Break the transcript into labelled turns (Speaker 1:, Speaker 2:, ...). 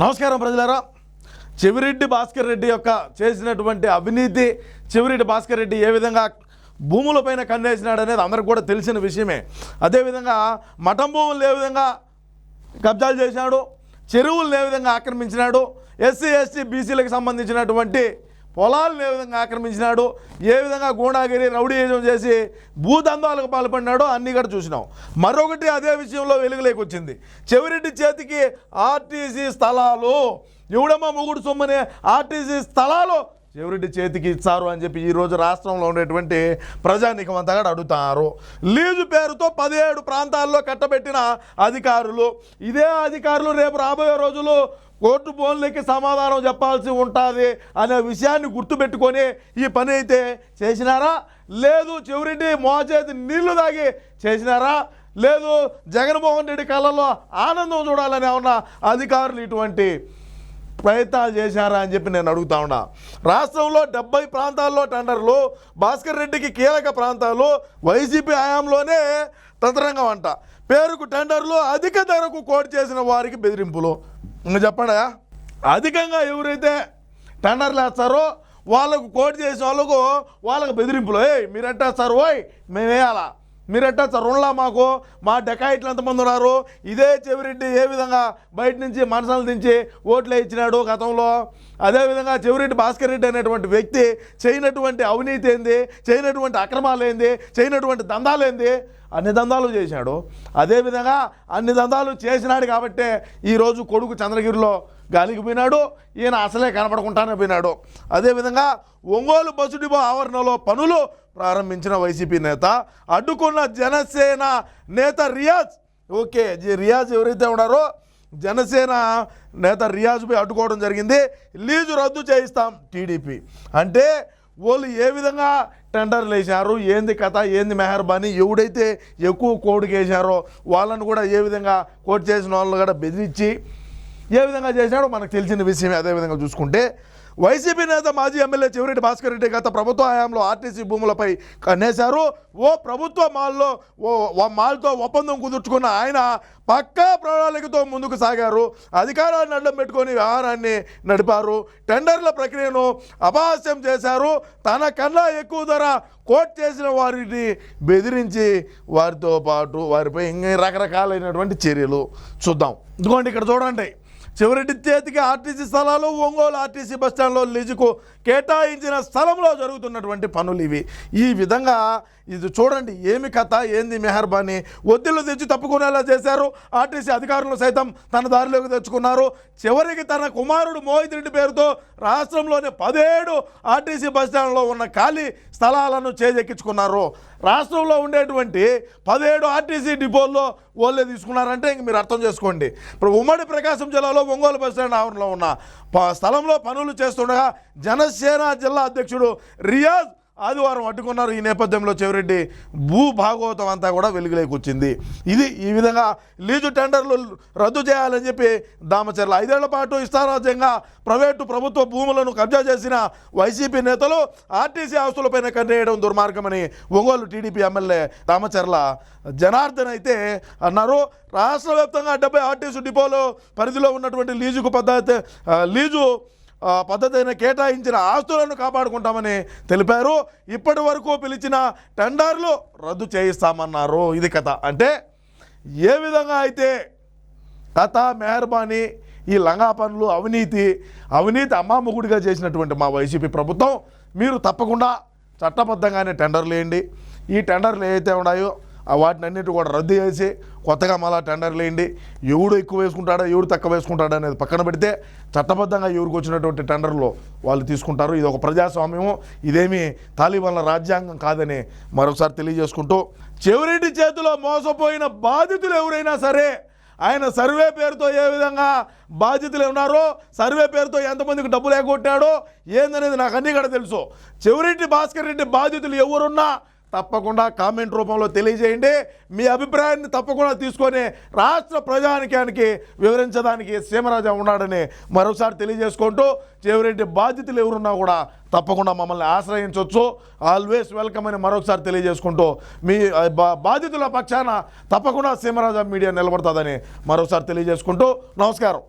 Speaker 1: నమస్కారం ప్రజలారా. చెవిరెడ్డి భాస్కర్ రెడ్డి యొక్క చేసినటువంటి అవినీతి చెవిరెడ్డి భాస్కర్ రెడ్డి ఏ విధంగా భూములపైన కన్నేసినాడు అనేది అందరికి కూడా తెలిసిన విషయమే. అదేవిధంగా మఠం భూములు ఏ విధంగా కబ్జాలు చేశాడు చెరువులను ఏ విధంగా ఆక్రమించినాడు ఎస్సీ ఎస్టీ బీసీలకు సంబంధించినటువంటి పొలాలను ఏ విధంగా ఆక్రమించినాడు ఏ విధంగా గూండాగిరి రౌడీయజం చేసి భూదందాలకు పాల్పడినాడో అన్నీ కూడా చూసినాం. మరొకటి అదే విషయంలో వెలుగులోకి వచ్చింది చెవిరెడ్డి చేతికి ఆర్టీసీ స్థలాలు ఎవడమ్మ మొగుడు సొమ్మనే ఆర్టీసీ స్థలాలు చెవిరెడ్డి చేతికి ఇచ్చారు అని చెప్పి ఈరోజు రాష్ట్రంలో ఉండేటువంటి ప్రజానికం అంతా కూడా అడుగుతారు. లీజు పేరుతో పదిహేడు ప్రాంతాల్లో కట్టబెట్టిన అధికారులు. ఇదే అధికారులు రేపు రాబోయే రోజులు కోర్టు ఫోన్లకి సమాధానం చెప్పాల్సి ఉంటుంది అనే విషయాన్ని గుర్తుపెట్టుకొని ఈ పని అయితే చేసినారా? లేదు చివరిటి మోచేతి నీళ్ళు తాగి చేసినారా? లేదు జగన్మోహన్ రెడ్డి కళ్ళలో ఆనందం చూడాలని ఉన్న అధికారులు ఇటువంటి ప్రయత్నాలు చేశారా అని చెప్పి నేను అడుగుతా ఉన్నా. రాష్ట్రంలో డెబ్బై ప్రాంతాల్లో టెండర్లు భాస్కర్ రెడ్డికి కీలక ప్రాంతాలు వైసీపీ హయాంలోనే తంత్రంగం అంట. పేరుకు టెండర్లు అధిక ధరకు కోట్ చేసిన వారికి బెదిరింపులు. ఇంకా చెప్పండా? అధికంగా ఎవరైతే టెండర్లు వేస్తారో వాళ్ళకు కోట్ చేసే వాళ్ళకు వాళ్ళకు బెదిరింపులు. ఏయ్ మీరెట్టేస్తారు ఓయ్ మేము వేయాలా? మీరట్టా రుణలా మాకు? మా డెకాయిట్లు ఎంతమంది ఉన్నారు? ఇదే చెవిరెడ్డి ఏ విధంగా బయట నుంచి మనసాలు దించి ఓట్లు ఇచ్చినాడు గతంలో? అదేవిధంగా చెవిరెడ్డి భాస్కర్ రెడ్డి అనేటువంటి వ్యక్తి చేయనటువంటి అవినీతి ఏంది? చేయనటువంటి అక్రమాలు ఏంది? చేయనటువంటి దందాలు ఏంది? అన్ని దందాలు చేశాడు. అదేవిధంగా అన్ని దందాలు చేసినాడు కాబట్టే ఈరోజు కొడుకు చంద్రగిరిలో గాలికి పోయినాడు ఈయన అసలే కనపడకుండానే పోయినాడు. అదేవిధంగా ఒంగోలు బస్సు డిపో ఆవరణలో పనులు ప్రారంభించిన వైసీపీ నేత అడ్డుకున్న జనసేన నేత రియాజ్. ఓకే జీ రియాజ్ ఎవరైతే ఉన్నారో జనసేన నేత రియాజ్ పోయి అడ్డుకోవడం జరిగింది. లీజు రద్దు చేయిస్తాం టీడీపీ. అంటే వాళ్ళు ఏ విధంగా టెండర్లు వేశారు ఏంది కథ ఏంది మెహర్బానీ ఎవడైతే ఎక్కువ కోడికి వేశారో వాళ్ళని కూడా ఏ విధంగా కోట్ చేసిన వాళ్ళని కూడా బెదిరించి ఏ విధంగా చేశాడో మనకు తెలిసిన విషయమే. అదే విధంగా చూసుకుంటే వైసీపీ నేత మాజీ ఎమ్మెల్యే చివరెడ్డి భాస్కర్ రెడ్డి గత ప్రభుత్వ హయాంలో ఆర్టీసీ భూములపై కన్నేశారు. ఓ ప్రభుత్వ మాల్లో ఓ ఓ మాల్తో ఒప్పందం కుదుర్చుకున్న ఆయన పక్కా ప్రణాళికతో ముందుకు సాగారు. అధికారాన్ని అడ్డం పెట్టుకొని వ్యవహారాన్ని నడిపారు. టెండర్ల ప్రక్రియను అపహాస్యం చేశారు. తన కన్నా ఎక్కువ ధర కోట్ చేసిన వారిని బెదిరించి వారితో పాటు వారిపై ఇంకా రకరకాలైనటువంటి చర్యలు చూద్దాం. ఇదిగోండి ఇక్కడ చూడండి. చివరి చేతికి ఆర్టీసీ స్థలాలు ఒంగోలు ఆర్టీసీ బస్టాండ్లో లీజుకు కేటాయించిన స్థలంలో జరుగుతున్నటువంటి పనులు ఇవి. ఈ విధంగా ఇది చూడండి ఏమి కథ ఏంది మెహర్బానీ? ఒత్తిళ్ళు తెచ్చి తప్పుకునేలా చేశారు. ఆర్టీసీ అధికారులు సైతం తన దారిలోకి తెచ్చుకున్నారు. చివరికి తన కుమారుడు మోహిత్ రెడ్డి పేరుతో రాష్ట్రంలోని పదిహేడు ఆర్టీసీ బస్టాండ్లో ఉన్న ఖాళీ స్థలాలను చేజెక్కించుకున్నారు. రాష్ట్రంలో ఉండేటువంటి పదిహేడు ఆర్టీసీ డిపోల్లో వాళ్ళే తీసుకున్నారంటే ఇంక మీరు అర్థం చేసుకోండి. ఇప్పుడు ఉమ్మడి ప్రకాశం జిల్లాలో ఒంగోలు బస్ స్టాండ్ ఆవరణలో ఉన్న స్థలంలో పనులు చేస్తుండగా జనసేన జిల్లా అధ్యక్షుడు రియాజ్ ఆదివారం అడ్డుకున్నారు ఈ నేపథ్యంలో చెవిరెడ్డి భూ భాగవతం అంతా కూడా వెలుగులోకి వచ్చింది. ఇది ఈ విధంగా లీజు టెండర్లు రద్దు చేయాలని చెప్పి దామచర్ల ఐదేళ్ళ పాటు ఇష్టారాజ్యంగా ప్రైవేటు ప్రభుత్వ భూములను కబ్జా చేసిన వైసీపీ నేతలు ఆర్టీసీ ఆస్తులపైన కన్నేయడం దుర్మార్గమని ఒంగోలు టీడీపీ ఎమ్మెల్యే దామచర్ల జనార్దన్ అయితే అన్నారు. రాష్ట్ర వ్యాప్తంగా డెబ్బై ఆర్టీసీ డిపోలో పరిధిలో ఉన్నటువంటి లీజుకు పద్ధతి లీజు పద్ధతైన కేటాయించిన ఆస్తులను కాపాడుకుంటామని తెలిపారు. ఇప్పటి వరకు పిలిచిన టెండర్లు రద్దు చేయిస్తామన్నారు. ఇది కథ. అంటే ఏ విధంగా అయితే కథ మెహర్బానీ ఈ లంగా పనులు అవినీతి అవినీతి అమ్మాముగుడిగా చేసినటువంటి మా వైసీపీ ప్రభుత్వం మీరు తప్పకుండా చట్టబద్ధంగానే టెండర్లు వేయండి. ఈ టెండర్లు ఏవైతే ఉన్నాయో వాటిని అన్నిటి కూడా రద్దు చేసి కొత్తగా మళ్ళా టెండర్లు వేయండి ఎవడు ఎక్కువ వేసుకుంటాడా ఎవడు తక్కువ వేసుకుంటాడా అనేది పక్కన పెడితే చట్టబద్ధంగా ఎవరికి వచ్చినటువంటి టెండర్లు వాళ్ళు తీసుకుంటారు. ఇది ఒక ప్రజాస్వామ్యము. ఇదేమి తాలిబాన్ల రాజ్యాంగం కాదని మరొకసారి తెలియజేసుకుంటూ చెవిరెడ్డి చేతిలో మోసపోయిన బాధితులు ఎవరైనా సరే ఆయన సర్వే పేరుతో ఏ విధంగా బాధ్యతలు ఉన్నారో సర్వే పేరుతో ఎంతమందికి డబ్బులు ఎగ్గొట్టాడో ఏందనేది నాకు అన్నీ కూడా తెలుసు. చెవిరెడ్డి భాస్కర్ రెడ్డి బాధితులు ఎవరున్నా తప్పకుండా కామెంట్ రూపంలో తెలియజేయండి. మీ అభిప్రాయాన్ని తప్పకుండా తీసుకొని రాష్ట్ర ప్రజానికానికి వివరించడానికి సీమరాజా ఉన్నాడని మరోసారి తెలియజేసుకుంటూ చెవిరెడ్డి బాధ్యతలు ఎవరున్నా కూడా తప్పకుండా మమ్మల్ని ఆశ్రయించవచ్చు ఆల్వేస్ వెల్కమ్ అని మరొకసారి తెలియజేసుకుంటూ మీ బా- బాధితుల పక్షాన తప్పకుండా సీమరాజా మీడియా నిలబడుతుందని మరోసారి తెలియజేసుకుంటూ నమస్కారం.